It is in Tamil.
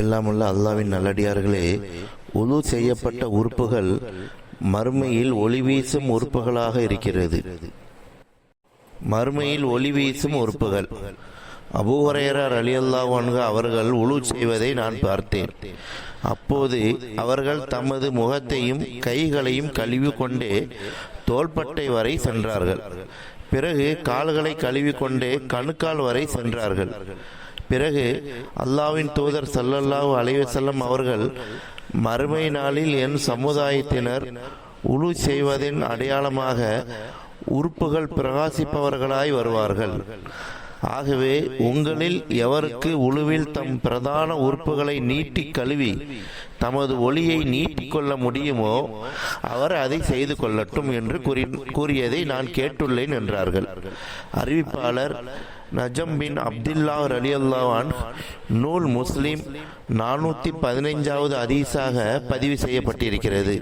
எல்லாமுள்ள அல்லாவின் நல்லடியார்களே உது செய்யப்பட்ட உறுப்புகள் மறுமையில் ஒளி வீசும் உறுப்புகளாக இருக்கிறது. மறுமையில் ஒளி வீசும் உறுப்புகள். அபூஹரையரார் அலி அல்லாஹ் அவர்கள் உழு செய்வதை நான் பார்த்தேன். அப்போது அவர்கள் தமது முகத்தையும் கைகளையும் கழுவி கொண்டே தோள்பட்டை வரை சென்றார்கள். பிறகு கால்களை கழுவி கொண்டே கணுக்கால் வரை சென்றார்கள். பிறகு அல்லாவின் தூதர் சல்லல்லாஹு அலைவசல்லம் அவர்கள் மறுமை நாளில் என் சமுதாயத்தினர் உழு செய்வதின் அடையாளமாக உறுப்புகள் பிரகாசிப்பவர்களாய் வருவார்கள். ஆகவே உங்களில் எவருக்கு உழுவில் தம் பிரதான உறுப்புகளை நீட்டி கழுவி தமது ஒளியை நீட்டிக் கொள்ள முடியுமோ அவர் அதை செய்து கொள்ளட்டும் என்று கூறி கூறியதை நான் கேட்டுள்ளேன் என்றார்கள். அறிவிப்பாளர் நஜம் பின் அப்துல்லா அலி அல்லாவான் நூல் முஸ்லீம் நானூற்றி பதினைஞ்சாவது அதீஸாக பதிவு செய்யப்பட்டிருக்கிறது.